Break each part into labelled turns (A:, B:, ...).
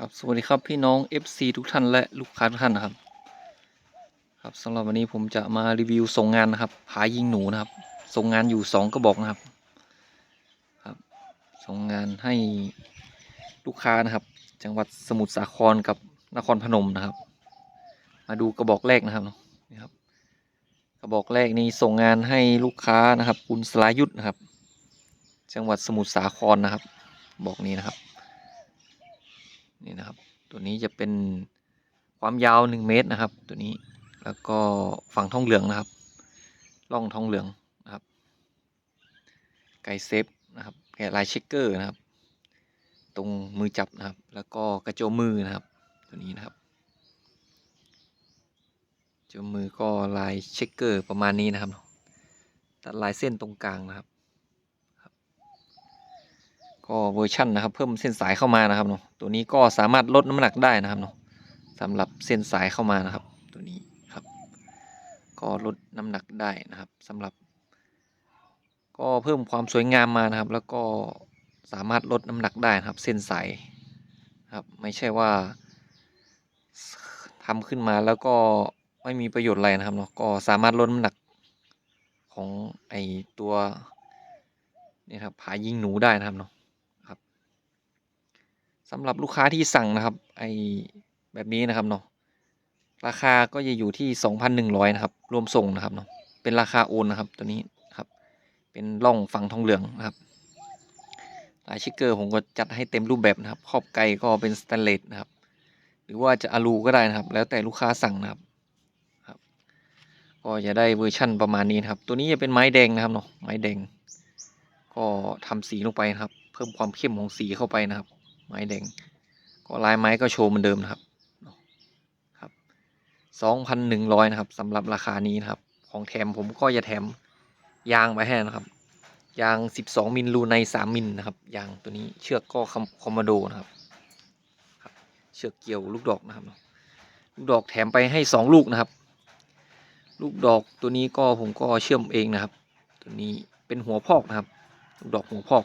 A: ครับสวัสดีครับพี่น้อง FC ทุกท่านและลูกค้าทุกท่านนะครับ ครับสำหรับวันนี้ผมจะมารีวิวส่งงานนะครับผายิงหนูนะครับ ส่งงานอยู่สองกระบอกนะครับ ครับส่งงานให้ลูกค้านะครับ จังหวัดสมุทรสาครกับนครพนมนะครับ มาดูกระบอกแรกนะครับนาะนี่ครับ กระบอกแรกนี้ส่งงานให้ลูกค้านะครับคุณสลายุทธนะครับ จังหวัดสมุทรสาครนะครับ บอกนี้นะครับ นี่นะครับ ตัวนี้จะเป็นความยาวหนึ่งเมตรนะครับ ตัวนี้แล้วก็ฝั่งทองเหลืองนะครับร่องทองเหลืองนะครับ ไกเซฟนะครับแกลายเช็คเกอร์นะครับ ตรงมือจับนะครับ แล้วก็กระโจมมือนะครับ ตัวนี้นะครับจมมือก็ลายเช็คเกอร์ประมาณนี้นะครับตัดลายเส้นตรงกลางนะครับ ก็เวอร์ชันนะครับ เพิ่มเส้นสายเข้ามานะครับเนาะตัวนี้ก็สามารถลดน้ำหนักได้นะครับเนาะสำหรับเส้นสายเข้ามานะครับ ตัวนี้ครับ ก็ลดน้ำหนักได้นะครับสำหรับ ก็เพิ่มความสวยงามมานะครับ แล้วก็สามารถลดน้ำหนักได้นะครับ เส้นสายครับไม่ใช่ว่าทำขึ้นมาแล้วก็ไม่มีประโยชน์อะไรนะครับเนาะก็สามารถลดน้ำหนักของไอตัวนี่ครับผายิงหนูได้นะครับเนาะ สำหรับลูกค้าที่สั่งนะครับ ไอแบบนี้นะครับเนาะราคาก็จะอยู่ที่ 2,100 นะครับ รวมส่งนะครับเนาะเป็นราคาโอนนะครับตัวนี้ครับ เป็นร่องฝั่งทองเหลืองนะครับลายชิกเกอร์ผมก็จัดให้เต็มรูปแบบนะครับ ขอบไกก็เป็นสแตนเลสนะครับ หรือว่าจะอะลูก็ได้นะครับ แล้วแต่ลูกค้าสั่งนะครับครับ ก็จะได้เวอร์ชั่นประมาณนี้นะครับ ตัวนี้จะเป็นไม้แดงนะครับเนาะไม้แดง ก็ทำสีลงไปนะครับ เพิ่มความเข้มของสีเข้าไปนะครับ ไม้แดง ก็ลายไม้ก็โชว์เหมือนเดิมนะครับครับสองพันหนึ่งร้อยนะครับสำหรับราคานี้นะครับ ของแถมผมก็จะแถมยางไปให้นะครับ ยางสิบสองมิลรูในสามมิลนะครับ ยางตัวนี้เชือกก็คอมโมโดนะครับครับเชือกเกี่ยวลูกดอกนะครับ ลูกดอกแถมไปให้สองลูกนะครับ ลูกดอกตัวนี้ก็ผมก็เชื่อมเองนะครับ ตัวนี้เป็นหัวพอกนะครับ ลูกดอกหัวพอก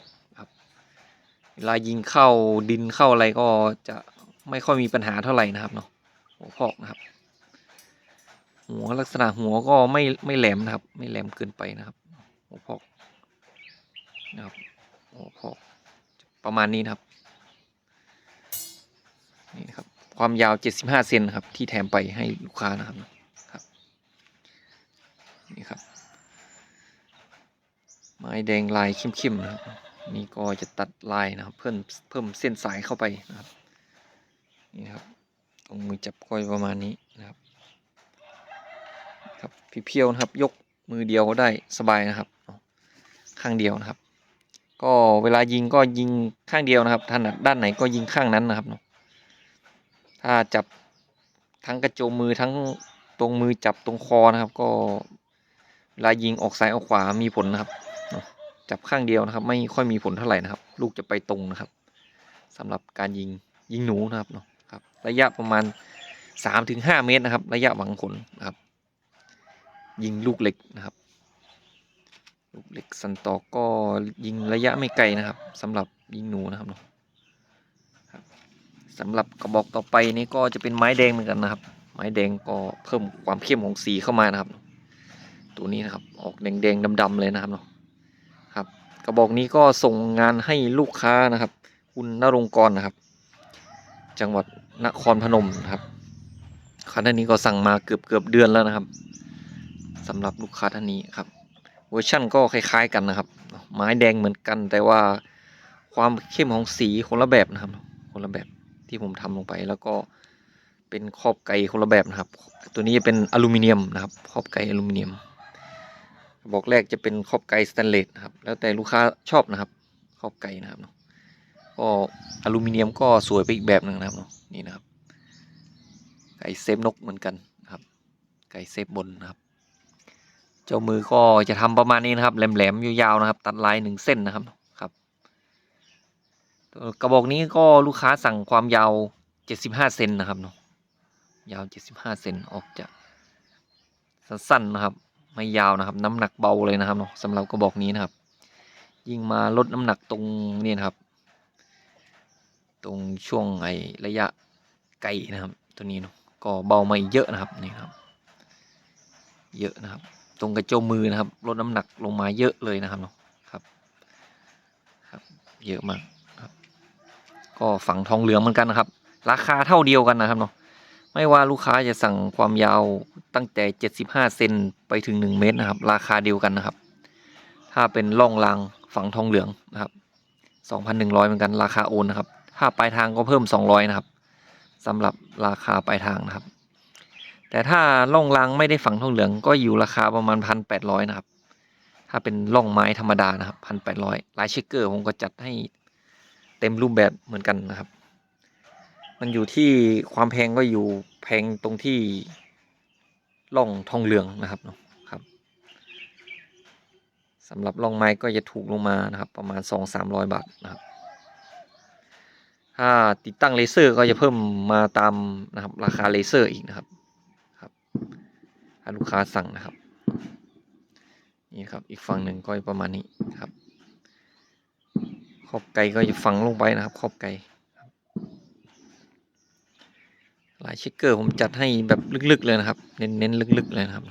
A: เวลายิงเข้าดินเข้าอะไรก็จะไม่ค่อยมีปัญหาเท่าไหร่นะครับเนาะหัวพอกนะครับ หัวลักษณะหัวก็ไม่ไม่แหลมนะครับ ไม่แหลมเกินไปนะครับ หัวพอกนะครับหัวพอกประมาณนี้นะครับนี่นะครับความยาว 75 เซนนะครับ ที่แถมไปให้ลูกค้านะครับครับนี่ครับ ไม้แดงลายเข้มๆนะครับ นี่ก็จะตัดลายนะครับ เพิ่มเพิ่มเส้นสายเข้าไปนะครับ นี่นะครับตรงมือจับก้อยประมาณนี้นะครับ ครับพี่เพียวนะครับ ยกมือเดียวก็ได้สบายนะครับ ข้างเดียวนะครับ ก็เวลายิงก็ยิงข้างเดียวนะครับถนัดด้านไหนก็ยิงข้างนั้นนะครับเนาะถ้าจับทั้งกระโจมมือทั้งตรงมือจับตรงคอนะครับ ก็เวลายิงออกซ้ายออกขวามีผลนะครับ จับข้างเดียวนะครับ ไม่ค่อยมีผลเท่าไหร่นะครับ ลูกจะไปตรงนะครับสำหรับการยิงยิงหนูนะครับเนาะครับ ระยะประมาณสามถึงห้าเมตรนะครับ ระยะหวังผลนะครับ ยิงลูกเหล็กนะครับ ลูกเหล็กสันตอกก็ยิงระยะไม่ไกลนะครับสำหรับยิงหนูนะครับเนาะครับสำหรับกระบอกต่อไปนี้ก็จะเป็นไม้แดงเหมือนกันนะครับ ไม้แดงก็เพิ่มความเข้มของสีเข้ามานะครับ ตัวนี้นะครับออกแดงๆดำๆเลยนะครับเนาะ กระบอกนี้ก็ส่งงานให้ลูกค้านะครับ คุณนรงกรนะครับ จังหวัดนครพนมนะครับค้าท่านนี้ก็สั่งมาเกือบเกือบเดือนแล้วนะครับสำหรับลูกค้าท่านนี้ครับ เวอร์ชั่นก็คล้ายๆกันนะครับ ไม้แดงเหมือนกัน แต่ว่าความเข้มของสีคนละแบบนะครับ คนละแบบที่ผมทำลงไปแล้วก็เป็นขอบไก่คนละแบบนะครับ ตัวนี้จะเป็นอลูมิเนียมนะครับขอบไก่อลูมิเนียม บอกแรกจะเป็นขอบไก่สแตนเลสครับแล้วแต่ลูกค้าชอบนะครับขอบไก่นะครับเนาะก็อลูมิเนียมก็สวยไปอีกแบบหนึ่งนะครับเนาะนี่นะครับ ไก่เซฟนกเหมือนกันนะครับ ไก่เซฟบนนะครับ เจ้ามือก็จะทำประมาณนี้นะครับ แหลมๆยาวๆนะครับ ตัดลายหนึ่งเส้นนะครับครับ กระบอกนี้ก็ลูกค้าสั่งความยาว75เซนนะครับเนาะยาว75เซนออกจะสั้นๆนะครับ ไม่ยาวนะครับ น้ำหนักเบาเลยนะครับเนาะสำหรับกระบอกนี้นะครับ ยิ่งมาลดน้ำหนักตรงนี่นะครับ ตรงช่วงไอระยะไกลนะครับ ตัวนี้เนาะก็เบามาเยอะนะครับนี่ครับ เยอะนะครับ ตรงกระโจมมือนะครับลดน้ำหนักลงมาเยอะเลยนะครับเนาะครับครับ เยอะมากครับ ก็ฝังทองเหลืองเหมือนกันนะครับ ราคาเท่าเดียวกันนะครับเนาะ ไม่ว่าลูกค้าจะสั่งความยาวตั้งแต่ 75 เซนไปถึง 1 เมตรนะครับ ราคาเดียวกันนะครับ ถ้าเป็นล่องรางฝังทองเหลืองนะครับ 2,100 เหมือนกันราคาโอนนะครับ ถ้าปลายทางก็เพิ่ม 200 นะครับสำหรับราคาปลายทางนะครับ แต่ถ้าล่องรางไม่ได้ฝังทองเหลือง ก็อยู่ราคาประมาณ 1,800 นะครับ ถ้าเป็นล่องไม้ธรรมดานะครับ 1,800ลายเชคเกอร์ผมก็จัดให้เต็มรูปแบบเหมือนกันนะครับ มันอยู่ที่ความแพงก็อยู่แพงตรงที่ล่องทองเหลืองนะครับเนาะครับสำหรับล่องไม้ก็จะถูกลงมานะครับ ประมาณ 2-300 บาทนะครับ ถ้าติดตั้งเลเซอร์ก็จะเพิ่มมาตามนะครับราคาเลเซอร์อีกนะครับครับถ้าลูกค้าสั่งนะครับ นี่ครับอีกฝั่งหนึ่งก็ประมาณนี้ครับขอบไก่ก็จะฝังลงไปนะครับขอบไก่ครับลาย เชคเกอร์ผมจัดให้แบบลึกๆเลยนะครับ เน้นๆลึกๆเลยนะครับ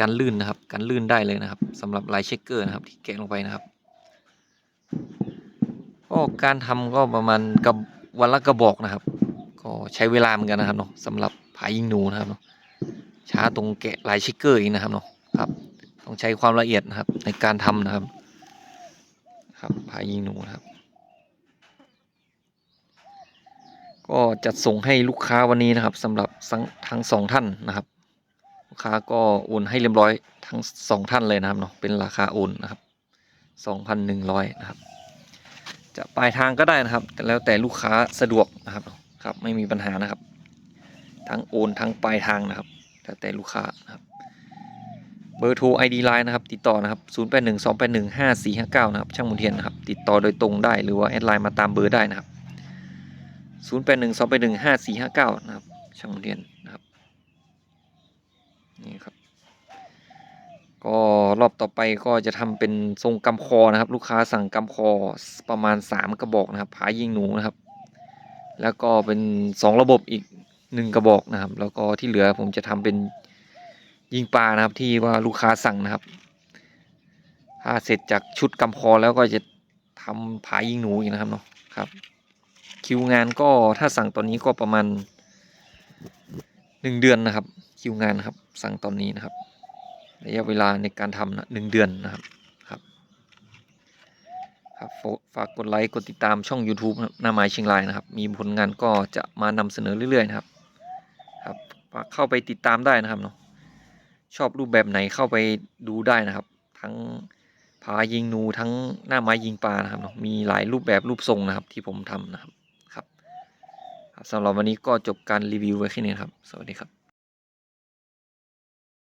A: การลื่นนะครับ การลื่นได้เลยนะครับสำหรับลายเชคเกอร์นะครับ ที่แกะลงไปนะครับก็การทำก็ประมาณกับวันละกระบอกนะครับ ก็ใช้เวลาเหมือนกันนะครับเนาะสำหรับผายิงหนูนะครับเนาะช้าตรงแกะลายเชคเกอร์อีกนะครับเนาะครับ ต้องใช้ความละเอียดนะครับในการทำนะครับ ครับผายิงหนูนะครับ ก็จัดส่งให้ลูกค้าวันนี้นะครับสำหรับทั้งสองท่านนะครับ ลูกค้าก็โอนให้เรียบร้อยทั้งสองท่านเลยนะครับเนาะเป็นราคาโอนนะครับสองพันหนึ่งร้อยนะครับ จะปลายทางก็ได้นะครับ แต่แล้วแต่ลูกค้าสะดวกนะครับครับไม่มีปัญหานะครับ ทั้งโอนทั้งปลายทางนะครับแล้วแต่ลูกค้านะครับเบอร์โทร ID Line นะครับ ติดต่อนะครับ 0 8 1 2 8 1 5 4 5 9 นะครับ ช่างมุนเทียนนะครับ ติดต่อโดยตรงได้หรือว่า แอดไลน์มาตามเบอร์ได้นะครับ 0 8 1 2 8 1 5 4 5 9 นะครับ ช่างเทียนนะครับ นี่ครับ ก็รอบต่อไปก็จะทำเป็นทรงกำคอนะครับ ลูกค้าสั่งกำคอประมาณ 3 กระบอกนะครับผายิงหนูนะครับ แล้วก็เป็น 2 ระบบอีก 1 กระบอกนะครับ แล้วก็ที่เหลือผมจะทำเป็นยิงปลานะครับที่ว่าลูกค้าสั่งนะครับ ถ้าเสร็จจากชุดกำคอแล้วก็จะทำผายิงหนูอีกนะครับเนาะครับ คิวงานก็ถ้าสั่งตอนนี้ก็ประมาณ1เดือนนะครับ คิวงานนะครับ สั่งตอนนี้นะครับระยะเวลาในการทำนะหนึ่งเดือนนะครับครับครับฝากกดไลค์กดติดตามช่อง YouTube หน้าไม้เชียงรายนะครับ มีผลงานก็จะมานำเสนอเรื่อยๆนะครับครับฝากเข้าไปติดตามได้นะครับเนาะชอบรูปแบบไหนเข้าไปดูได้นะครับ ทั้งผายิงนูทั้งหน้าไม้ยิงปลานะครับเนาะมีหลายรูปแบบรูปทรงนะครับที่ผมทำนะครับ สำหรับวันนี้ก็จบการรีวิวไว้แค่นี้ครับ สวัสดีครับ